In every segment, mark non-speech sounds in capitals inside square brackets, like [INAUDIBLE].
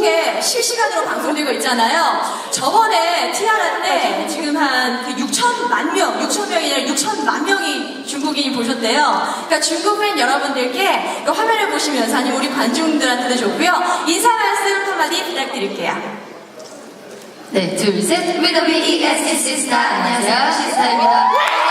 중국에 실시간으로 방송되고 있잖아요. 저번에 티아라 때 지금 한 6천만 명, 6천 명이 아니라 6천만 명이 중국인이 보셨대요. 그러니까 중국 팬 여러분들께 그 화면을 보시면서 아니 우리 관중들한테도 좋고요. 인사 말씀 한마디 부탁드릴게요. 네, 둘, 셋. WWES 시스타. 안녕하세요. 시스타입니다.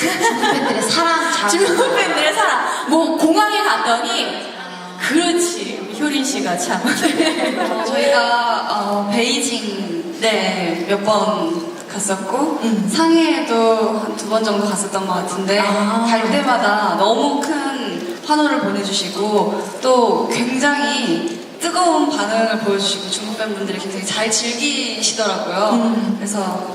중국 팬들의 사랑 잘. 중국 팬들의 사랑. 뭐 공항에 갔더니 그렇지 효린 씨가 참. 어, [LAUGHS] 저희가 어, 베이징 네. 몇번 갔었고 음. 상해에도 한 두 번 정도 갔었던 것 같은데 아. 갈 때마다 너무 큰 환호를 보내주시고 또 굉장히 뜨거운 반응을 보여주시고 중국 팬분들이 굉장히 잘 즐기시더라고요. 음. 그래서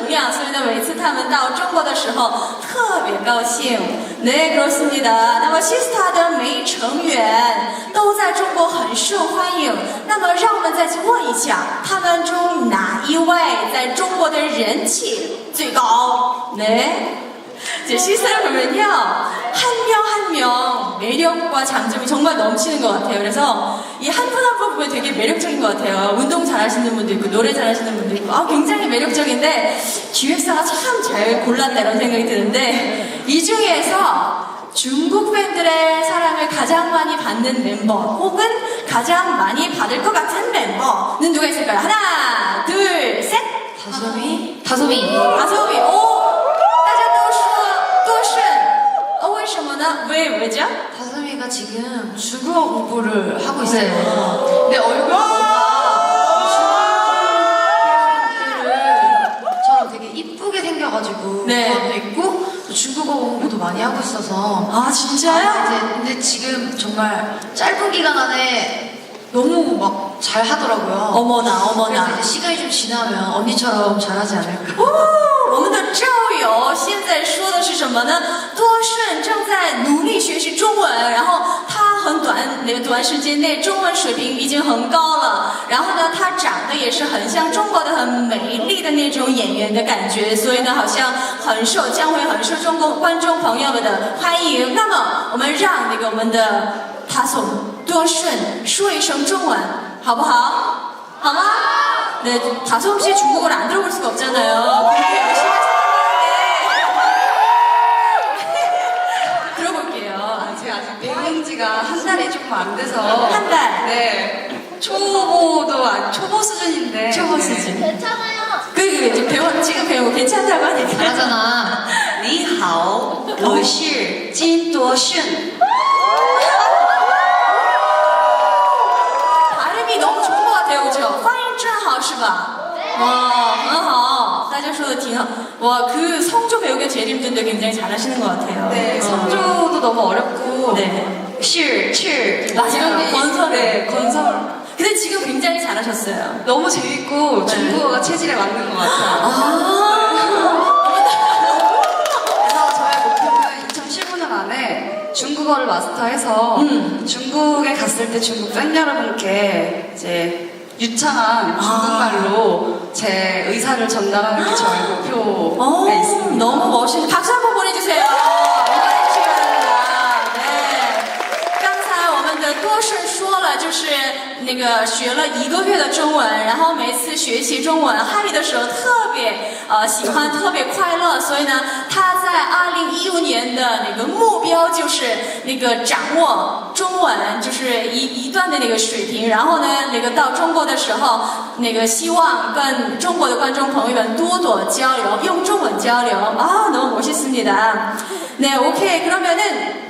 能量，所以呢，每次他们到中国的时候特别高兴。네그렇습니다。那么西斯塔的每一成员都在中国很受欢迎。那么让我们再去问一下，他们中哪一位在中国的人气最高？[LAUGHS] 네 이제 시스를 보면요 한 명 한 명 매력과 장점이 정말 넘치는 것 같아요. 그래서 이 한 분 한 분 보면 되게 매력적인 것 같아요. 운동 잘하시는 분도 있고 노래 잘하시는 분도 있고 아 굉장히 매력적인데 기획사가 참 잘 골랐다 이런 생각이 드는데 이 중에서 중국 팬들의 사랑을 가장 많이 받는 멤버 혹은 가장 많이 받을 것 같은 멤버는 누가 있을까요? 하나, 둘, 셋. 다솜이? 다솜이. 다솜이. 오, 大家都说多顺. 어, 为什么呢? 왜 왜죠? 다 언니가 지금 중국어 공부를 하고 있어요. 네. 내 얼굴 중국어처럼 아! 되게 이쁘게 생겨가지고 네. 그것도 있고 또 중국어 공부도 많이 하고 있어서 아 진짜요? 아, 이제 근데 지금 정말 짧은 기간 안에 너무 막 잘 하더라고요. 어머나 그래서 어머나. 이제 시간이 좀 지나면 언니처럼 잘하지 않을까. 오, 오늘도 쭉 友现在说的是什么呢？多顺正在努力学习中文，然后他很短那个短时间内中文水平已经很高了，然后呢，他长得也是很像中国的很美丽的那种演员的感觉，所以呢，好像很受将会很受中国观众朋友们的欢迎。那么，我们让那个我们的他总多顺说一声中文，好不好？好吗？ 네, 다솜 씨 중국어를 안 들어볼 수가 없잖아요. 아직 배운 지가 한 달이 조금 안 돼서 한 달. 네 초보도 아 초보 수준인데 초보 네. 수준. 그, 그, 이제 배워, 지금 배우고 괜찮다고 하니까. 잘하잖아. 你好，我是金多顺。 발음이 너무 좋은 것 같아요, 그죠? 发音真好,是吧? 와, 很好. 따져서도 挺好. 와, 그 성조 배우기가 제일 힘든데 굉장히 잘하시는 것 같아요. 네, 어. 성조 도 너무 어렵고 네. 실, 칠 맞아요. 건설. 네, 건설 근데 지금 굉장히 잘하셨어요. 너무 재밌고 네. 중국어가 체질에 맞는 것 같아요. 아. 그래서 저의 목표는 2015년 안에 중국어를 마스터해서 음. 중국에 갔을 때 중국 팬 여러분께 이제 유창한 중국말로 제 의사를 전달하는 게 저의 어, 목표가 있습니다. 너무 멋있는 박수 那个学了一个月的中文，然后每次学习中文汉语的时候特别呃喜欢，特别快乐，所以呢，他在二零一五年的那个目标就是那个掌握中文，就是一一段的那个水平，然后呢，那个到中国的时候，那个希望跟中国的观众朋友们多多交流，用中文交流。啊，너무멋있습니다 네, 오케이. 그러면은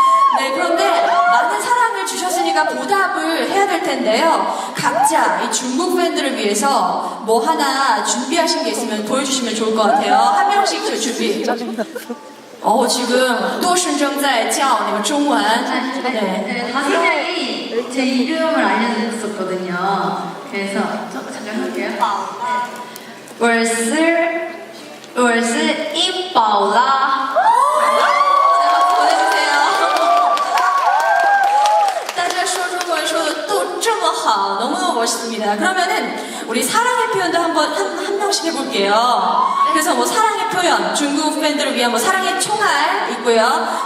네, 그런데 많은 사랑을 주셨으니까 보답을 해야 될 텐데요. 각자 이 중국 팬들을 위해서 뭐 하나 준비하신 게 있으면 보여주시면 좋을 것 같아요. 한 명씩 저 준비. 어, 지금 多顺正在教那个中文. 네. 네, 다선생이 제 이름을 알려줬었거든요. 그래서 저 잠깐 할게요. 네. 我是我是一宝啦。 멋있습니다. 그러면은 우리 사랑의 표현도 한번 한, 한 명씩 해볼게요. 그래서 뭐 사랑의 표현, 중국 팬들을 위한 뭐 사랑의 총알 있고요.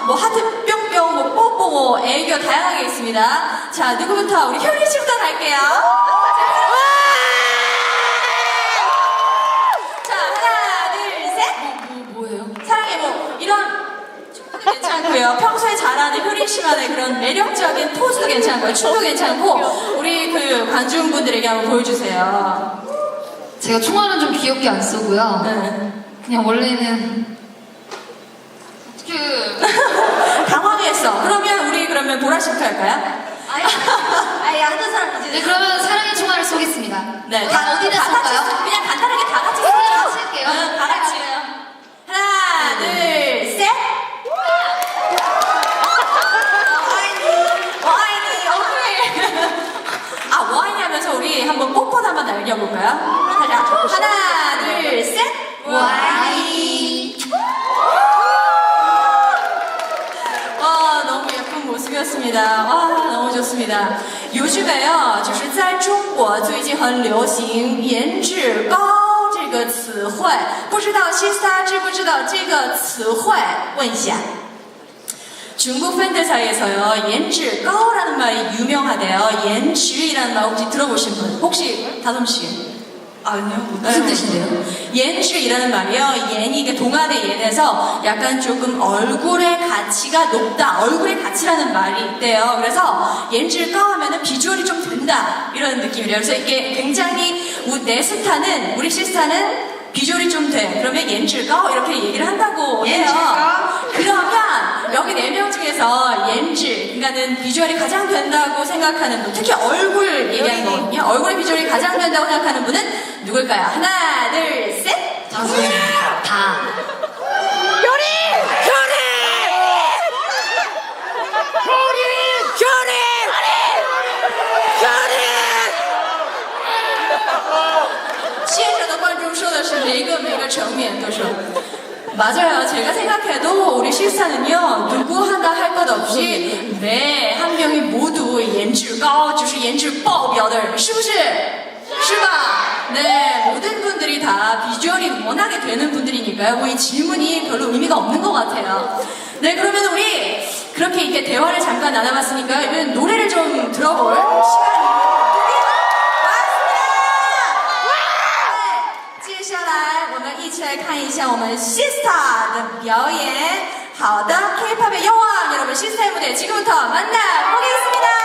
뭐 하트 뿅뿅, 뭐 뽀뽀, 뭐 애교 다양하게 있습니다. 자, 누구부터? 우리 효리 씨부터 갈게요. 자, 하나, 둘, 셋. 뭐, 뭐예요? 사랑해 뭐 이런 춤도 괜찮고요. 평소에 잘하는 효린 씨만의 그런 매력적인 포즈도 괜찮고요. 춤도 괜찮고 우리 그 관중분들에게 한번 보여주세요. 제가 총알은 좀 귀엽게 안 쓰고요. 네. 그냥 원래는 그 [LAUGHS] 당황했어. 그러면 우리 그러면 보라 씨부터 할까요? 아예 아예 하는 사람 이제 네 그러면 사랑의 총알을 쏘겠습니다. 네. 다 어디다 쏠까요? 그냥 간단하게 다 같이 다 쏠게요. 같이 할게요. 응, 다 같이. 하나, 둘, 셋. 와인이, 오케이. 아, 와인이 하면서 우리 한번 뽀뽀도 한번 날려볼까요? 자, 하나, 둘, 셋. 와인. 와, 너무 예쁜 모습이었습니다. 와, 너무 좋습니다. 요즘에요, 就是在中国最近很流行“颜值高”这个词汇，不知道西斯塔知不知道这个词汇？问一下。 중국 팬들 사이에서요, 颜值 高라는 말이 유명하대요. 颜值이라는 말 혹시 들어보신 분? 혹시 다솜 씨? 아니요. 무슨 뜻인데요? 옌슈이라는 말이요. 옌이 동안의 옌에서 약간 조금 얼굴의 가치가 높다. 얼굴의 가치라는 말이 있대요. 그래서 옌슈가 하면은 비주얼이 좀 된다. 이런 느낌이래요. 그래서 이게 굉장히 내 스타는, 우리 시스타는 비주얼이 좀 돼. 그러면 옌즈가 이렇게 얘기를 한다고 해요. 그러면 여기 네 명 중에서 옌즈, 그러니까는 비주얼이 가장 된다고 생각하는 분, 특히 얼굴 얘기하는 거거든요. 얼굴 비주얼이 가장 된다고 생각하는 분은 누굴까요? 하나, 둘, 셋. 다. 시에서 관중 说的是每个每个层面都说 맞아요. 제가 생각해도 우리 실사는요 누구 하나 할 것 없이 네 한 명이 모두 颜值高就是颜值爆表的人是不是?是吧? 네 모든 분들이 다 비주얼이 워낙에 되는 분들이니까요. 뭐이 질문이 별로 의미가 없는 것 같아요. 네 그러면 우리 그렇게 이렇게 대화를 잠깐 나눠봤으니까 이번 노래를 좀 들어볼 시간이 接下来我们一起来看一下我们 Sista 的表演。好的，K-팝의 여왕 여러분 시스타의 무대 지금부터 만나보겠습니다.